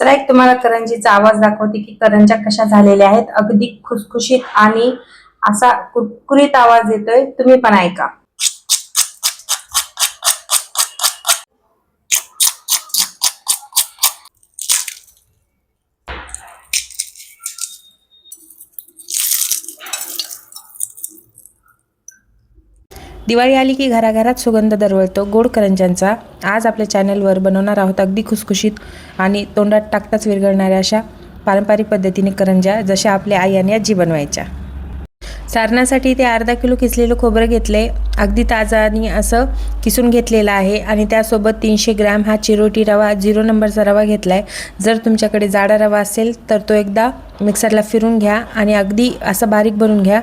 चला एक तुम्हाला करंजीचा आवाज दाखवते की करंजा कशा झालेल्या आहेत. अगदी खुसखुशीत आणि असा कुरकुरीत आवाज येतोय. तुम्ही पण ऐका. दिवाळी आली की घराघरात सुगंध दरवळतो. गोड करंज्यांचा आज आपल्या चॅनलवर बनवणार आहोत अगदी खुसखुशीत आणि तोंडात टाकताच विरघळणाऱ्या अशा पारंपरिक पद्धतीने करंज्या जशा आपल्या आई आणि आजी बनवायच्या. सारणासाठी ते अर्धा किलो किसलेलं खोबरं घेतले अगदी ताजानी असं किसून घेतलेलं आहे. आणि त्यासोबत तीनशे ग्रॅम हा चिरोटी रवा झिरो नंबरचा रवा घेतला आहे जर तुमच्याकडे जाडा रवा असेल तर तो एकदा मिक्सरला फिरून घ्या आणि अगदी असं बारीक बनवून घ्या.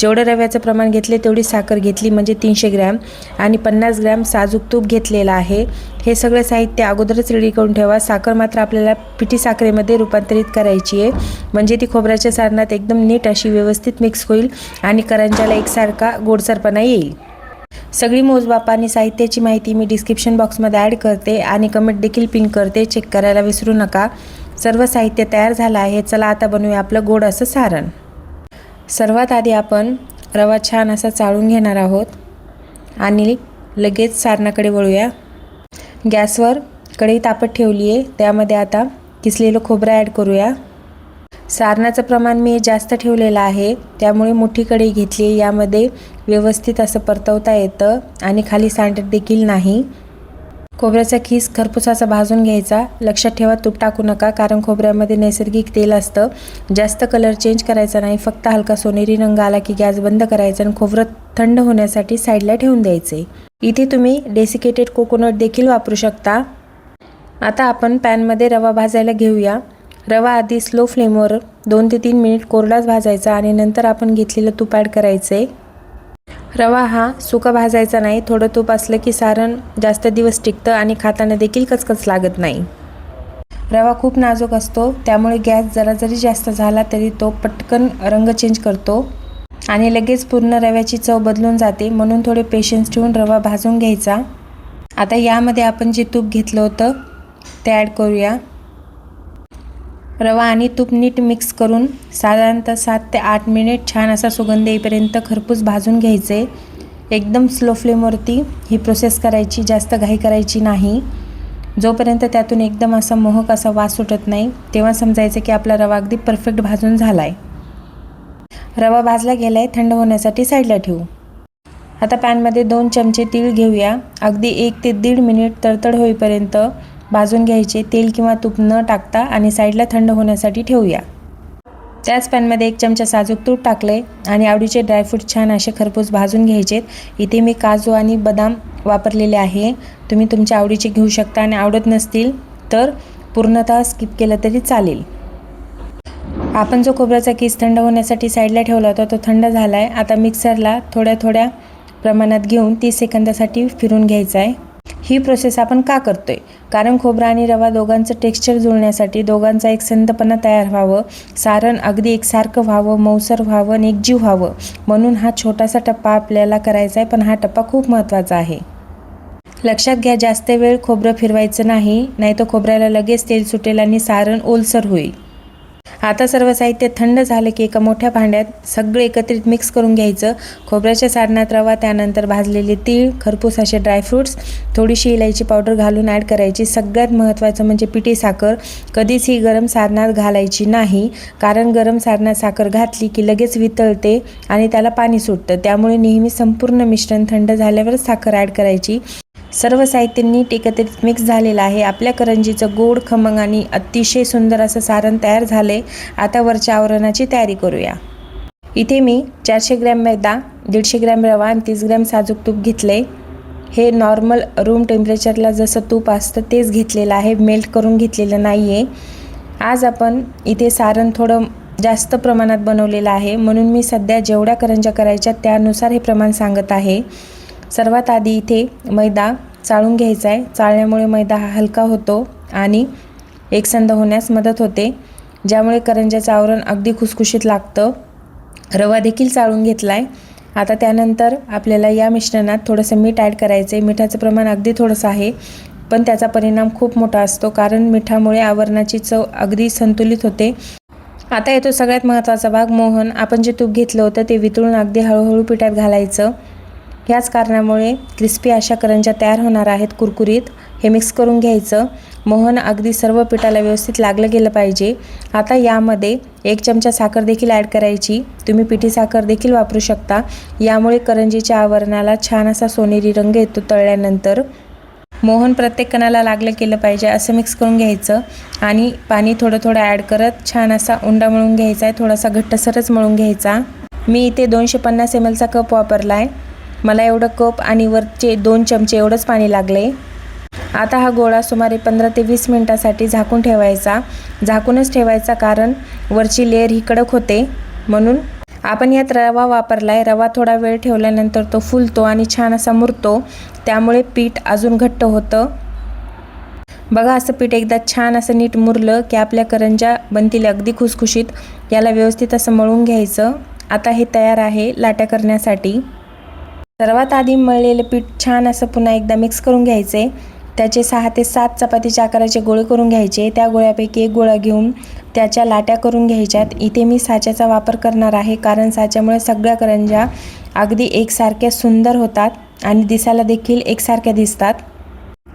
जेवढं रव्याचं प्रमाण घेतले तेवढी साखर घेतली म्हणजे तीनशे ग्रॅम. आणि पन्नास ग्रॅम साजूक तूप घेतलेलं आहे. हे सगळं साहित्य अगोदरच रेडी करून ठेवा. साखर मात्र आपल्याला पिठी साखरेमध्ये रूपांतरित करायची आहे. म्हणजे ती खोबऱ्याच्या सारणात एकदम नीट अशी व्यवस्थित मिक्स होईल आणि करंजाला एकसारखा गोडसरपणा येईल. सगळी मोजबाप आणि साहित्याची माहिती मी डिस्क्रिप्शन बॉक्समध्ये ॲड करते आणि कमेंट देखील पिन करते. चेक करायला विसरू नका. सर्व साहित्य तयार झालं आहे. चला आता बनवूया आपलं गोड असं सारण. सर्वात आधी आपण रवा छान असा चाळून घेणार आहोत. आणि लगेच सारणाकडे वळूया. गॅसवर कढई तापत ठेवली आहे. त्यामध्ये आता किसलेलं खोबरं ॲड करूया. सारणाचं प्रमाण मी जास्त ठेवलेलं आहे. त्यामुळे मोठी कढई घेतली यामध्ये व्यवस्थित असं परतवता येतं आणि खाली सांडत देखील नाही. खोबऱ्याचा खीस खरपुसाचा भाजून घ्यायचा. लक्षात ठेवा तूप टाकू नका कारण खोबऱ्यामध्ये नैसर्गिक तेल असतं. जास्त कलर चेंज करायचा नाही फक्त हलका सोनेरी रंग आला की गॅस बंद करायचा आणि खोबरं थंड होण्यासाठी साईडला ठेवून द्यायचे. इथे तुम्ही डेसिकेटेड कोकोनट देखील वापरू शकता. आता आपण पॅनमध्ये रवा भाजायला घेऊया. रवा आधी स्लो फ्लेमवर दोन ते तीन मिनिट कोरडाच भाजायचा आणि नंतर आपण घेतलेलं तूप ॲड करायचं. आहे रवा हा सुका भाजायचा नाही थोडं तूप असलं की सारण जास्त दिवस टिकतं आणि खाताना देखील कचकच लागत नाही. रवा खूप नाजूक असतो त्यामुळे गॅस जरा जरी जास्त झाला तरी तो पटकन रंग चेंज करतो आणि लगेच पूर्ण रव्याची चव बदलून जाते म्हणून थोडे पेशन्स ठेवून रवा भाजून घ्यायचा. आता यामध्ये आपण जे तूप घेतलं होतं ते ॲड करूया. रवा आणि तूप नीट मिक्स करून साधारणतः सात ते आठ मिनिट छान असा सुगंध येईपर्यंत खरपूस भाजून घ्यायचे. एकदम स्लो फ्लेमवरती ही प्रोसेस करायची जास्त घाई करायची नाही. जोपर्यंत त्यातून एकदम असा मोहक असा वास सुटत नाही तेव्हा समजायचं की आपला रवा अगदी परफेक्ट भाजून झाला आहे रवा भाजला गेला आहे थंड होण्यासाठी साईडला ठेवू. आता पॅनमध्ये दोन चमचे तीळ घेऊया. अगदी एक ते दीड मिनिट तडतड होईपर्यंत भाजून घ्यायचे तेल किंवा तूप न टाकता आणि साईडला थंड होण्यासाठी ठेवूया. त्याच पॅनमध्ये एक चमचा साजूक तूप टाकले आणि आवडीचे ड्रायफ्रूट छान असे खरपूस भाजून घ्यायचेत. इथे मी काजू आणि बदाम वापरलेले आहे. तुम्ही तुमच्या आवडीचे घेऊ शकता आणि आवडत नसतील तर पूर्णतः स्किप केलं तरी चालेल. आपण जो खोबऱ्याचा किस थंड होण्यासाठी साईडला ठेवला होता तो थंड झाला आहे आता मिक्सरला थोड्या थोड्या प्रमाणात घेऊन तीस सेकंदासाठी फिरून घ्यायचा आहे. ही प्रोसेस आपण का करतो आहे कारण खोबरा आणि रवा दोघांचं टेक्स्चर जुळण्यासाठी दोघांचा एक संतपणा तयार व्हावं सारण अगदी एकसारखं व्हावं मौसर व्हावं आणि एकजीव व्हावं. म्हणून हा छोटासा टप्पा आपल्याला करायचा आहे पण हा टप्पा खूप महत्त्वाचा आहे. लक्षात घ्या जास्त वेळ खोबरं फिरवायचं नाही नाही तर खोबऱ्याला लगेच तेल सुटेल आणि सारण ओलसर होईल. आता सर्व साहित्य थंड झालं की एका मोठ्या भांड्यात सगळं एकत्रित मिक्स करून घ्यायचं. खोबऱ्याच्या सारणात रवा त्यानंतर भाजलेले तीळ खरपूस असे ड्रायफ्रूट्स थोडीशी इलायची पावडर घालून ॲड करायची. सगळ्यात महत्त्वाचं म्हणजे पिठी साखर. कधीच ही गरम सारणात घालायची नाही कारण गरम सारणात साखर घातली की लगेच वितळते आणि त्याला पाणी सुटतं. त्यामुळे नेहमी संपूर्ण मिश्रण थंड झाल्यावरच साखर ॲड करायची. सर्व साहित्य नीट एकत्रित मिक्स झालेलं आहे. आपल्या करंजीचं गोड खमंग आणि अतिशय सुंदर असं सारण तयार झाले आता वरच्या आवरणाची तयारी करूया. इथे मी चारशे ग्रॅम मैदा दीडशे ग्रॅम रवा आणि तीस ग्रॅम साजूक तूप घेतले हे नॉर्मल रूम टेम्परेचरला जसं तूप असतं तेच घेतलेलं आहे. मेल्ट करून घेतलेलं नाही आहे आज आपण इथे सारण थोडं जास्त प्रमाणात बनवलेलं आहे. म्हणून मी सध्या जेवढ्या करंज्या करायच्या त्यानुसार हे प्रमाण सांगत आहे. सर्वात आधी इथे मैदा चाळून घ्यायचा आहे. चाळण्यामुळे मैदा हा हलका होतो आणि एकसंध होण्यास मदत होते. ज्यामुळे करंज्याचं आवरण अगदी खुसखुशीत लागतं. रवा देखील चाळून घेतला आहे आता त्यानंतर आपल्याला या मिश्रणात थोडंसं मीठ ॲड करायचं आहे. मिठाचं प्रमाण अगदी थोडंसं आहे पण त्याचा परिणाम खूप मोठा असतो कारण मिठामुळे आवरणाची चव अगदी संतुलित होते. आता येतो सगळ्यात महत्त्वाचा भाग मोहन. आपण जे तूप घेतलं होतं ते वितळून अगदी हळूहळू पिठात घालायचं. ह्याच कारणामुळे क्रिस्पी अशा करंज्या तयार होणार आहेत कुरकुरीत. हे मिक्स करून घ्यायचं. मोहन अगदी सर्व पिठाला व्यवस्थित लागलं गेलं पाहिजे. आता यामध्ये एक चमचा साखर देखील ॲड करायची. तुम्ही पिठी साखर देखील वापरू शकता. यामुळे करंजीच्या आवरणाला छान असा सोनेरी रंग येतो तळल्यानंतर. मोहन प्रत्येक कणाला लागलं केलं पाहिजे असं मिक्स करून घ्यायचं. आणि पाणी थोडं थोडं ॲड करत छान असा उंडा मळून घ्यायचा आहे. थोडासा घट्टसरच मळून घ्यायचा. मी इथे दोनशे पन्नास एम एलचा कप वापरला आहे मला एवढं कप आणि वरचे दोन चमचे एवढंच पाणी लागले. आता हा गोळा सुमारे पंधरा ते वीस मिनटासाठी झाकून ठेवायचा. झाकूनच ठेवायचा कारण वरची लेअर ही कडक होते. म्हणून आपण यात रवा वापरला आहे रवा थोडा वेळ ठेवल्यानंतर तो फुलतो आणि छान असा मुरतो. त्यामुळे पीठ अजून घट्ट होतं. बघा असं पीठ एकदा छान असं नीट मुरलं की आपल्या करंज्या बनतील अगदी खुसखुशीत. याला व्यवस्थित असं मळून घ्यायचं. आता हे तयार आहे लाट्या करण्यासाठी. सर्वात आधी मळलेलं पीठ छान असं पुन्हा एकदा मिक्स करून घ्यायचे त्याचे सहा ते सात चपातीच्या आकाराचे गोळे करून घ्यायचे. त्या गोळ्यापैकी एक गोळा घेऊन त्याच्या लाट्या करून घ्यायच्यात. इथे मी साच्याचा वापर करणार आहे कारण साच्यामुळे सगळ्या करंज्या अगदी एकसारख्या सुंदर होतात आणि दिसायला देखील एकसारख्या दिसतात.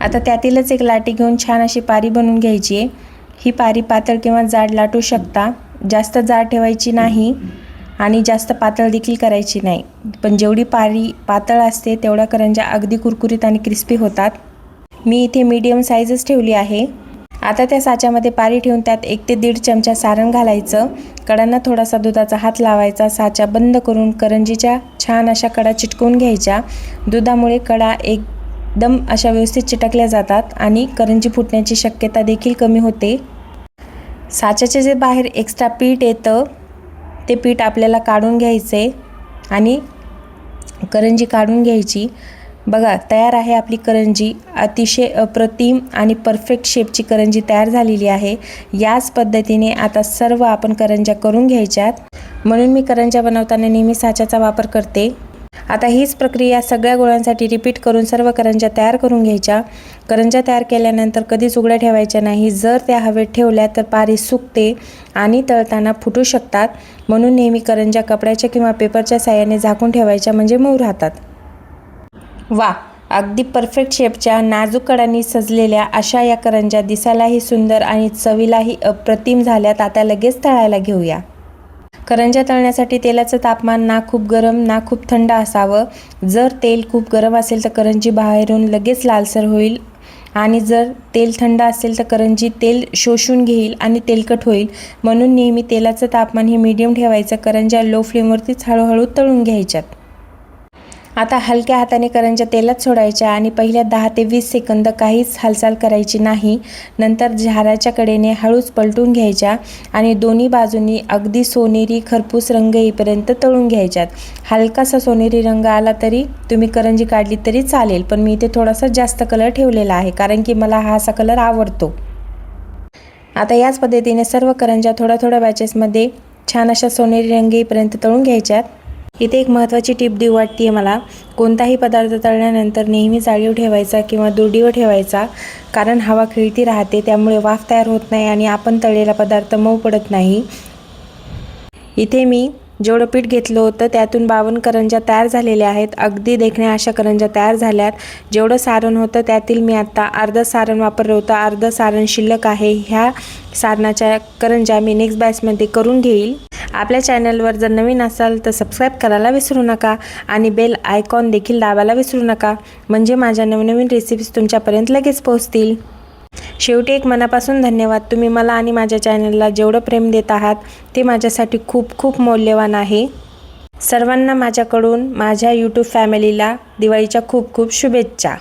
आता त्यातीलच एक लाटी घेऊन छान अशी पारी बनवून घ्यायची आहे. ही पारी पातळ किंवा जाड लाटू शकता. जास्त जाड ठेवायची नाही. आणि जास्त पातळ देखील करायची नाही. पण जेवढी पारी पातळ असते तेवढ्या करंज्या अगदी कुरकुरीत आणि क्रिस्पी होतात. मी इथे मीडियम साईजच ठेवली आहे. आता त्या साच्यामध्ये पारी ठेवून त्यात एक ते दीड चमचा सारण घालायचं. कडांना थोडासा दुधाचा हात लावायचा. साचा बंद करून करंजीच्या छान अशा कडा चिटकवून घ्यायच्या. दुधामुळे कडा एकदम अशा व्यवस्थित चिटकल्या जातात आणि करंजी फुटण्याची शक्यता देखील कमी होते. साच्याचे जे बाहेर एक्स्ट्रा पीठ येतं ते पीठ आपल्याला काढून घ्यायचे आणि करंजी काढून घ्यायची. बघा तयार आहे आपली करंजी. अतिशय अप्रतिम आणि परफेक्ट शेपची करंजी तयार झालेली आहे. याच पद्धतीने आता सर्व आपण करंज्या करून घ्यायच्यात. म्हणून मी करंज्या बनवताना नेहमी साच्याचा वापर करते. आता हीच प्रक्रिया सगळ्या गोळ्यांसाठी रिपीट करून सर्व करंज्या तयार करून घ्यायच्या. करंज्या तयार केल्यानंतर कधीच उघड्या ठेवायच्या नाही. जर त्या हवेत ठेवल्या तर पारी सुकते आणि तळताना फुटू शकतात. म्हणून नेहमी करंज्या कपड्याच्या किंवा पेपरच्या साह्याने झाकून ठेवायच्या म्हणजे मऊ राहतात. वा! अगदी परफेक्ट शेपच्या नाजूक कडांनी सजलेल्या अशा या करंज्या दिसायलाही सुंदर आणि चवीलाही अप्रतिम झाल्यात. आता लगेच तळायला घेऊया. करंज्या तळण्यासाठी तेलाचं तापमान ना खूप गरम ना खूप थंड असावं. जर तेल खूप गरम असेल तर करंजी बाहेरून लगेच लालसर होईल आणि जर तेल थंड असेल तर करंजी तेल शोषून घेईल आणि तेलकट होईल. म्हणून नेहमी तेलाचं तापमान हे मीडियम ठेवायचं. करंज्या लो फ्लेमवरतीच हळूहळू तळून घ्यायच्यात. आता हलक्या हाताने करंज्या तेलात सोडायच्या आणि पहिल्या दहा ते वीस सेकंद काहीच हालचाल करायची नाही. नंतर झाराच्या कडेने हळूच पलटून घ्यायच्या आणि दोन्ही बाजूंनी अगदी सोनेरी खरपूस रंग येईपर्यंत तळून घ्यायच्यात. हलकासा सोनेरी रंग आला तरी तुम्ही करंजी काढली तरी चालेल पण मी इथे थोडासा जास्त कलर ठेवलेला आहे कारण की मला हा असा कलर आवडतो. आता याच पद्धतीने सर्व करंज्या थोड्या थोड्या बॅचेसमध्ये छान अशा सोनेरी रंग येईपर्यंत तळून घ्यायच्यात. इथे एक महत्त्वाची टीप देऊ वाटते मला. कोणताही पदार्थ तळल्यानंतर नेहमी जाळीव ठेवायचा किंवा दुर्डीवर ठेवायचा कारण हवा खिळती राहते त्यामुळे वाफ तयार होत नाही आणि आपण तळलेला पदार्थ मऊ पडत नाही. इथे मी जेवढं पीठ घेतलं होतं त्यातून बावन्न करंज्या तयार झालेल्या आहेत. अगदी देखण्या अशा करंज्या तयार झाल्यात. जेवढं सारण होतं त्यातील मी आत्ता अर्धं सारण वापरलं होतं. अर्धं सारण शिल्लक आहे. ह्या सारणाच्या करंज्या मी नेक्स्ट बॅचमध्ये करून घेईल. आपल्या चॅनलवर जर नवीन असाल तर सबस्क्राईब करायला विसरू नका आणि बेल आयकॉन देखील दाबायला विसरू नका. म्हणजे माझ्या नवनवीन रेसिपीज तुमच्यापर्यंत लगेच पोहोचतील. शेवटी एक मनापासून धन्यवाद. तुम्ही मला आणि माझ्या चॅनलला जेवढं प्रेम देत आहात ते माझ्यासाठी खूप खूप मौल्यवान आहे. सर्वांना माझ्याकडून माझ्या यूट्यूब फॅमिलीला दिवाळीच्या खूप खूप शुभेच्छा.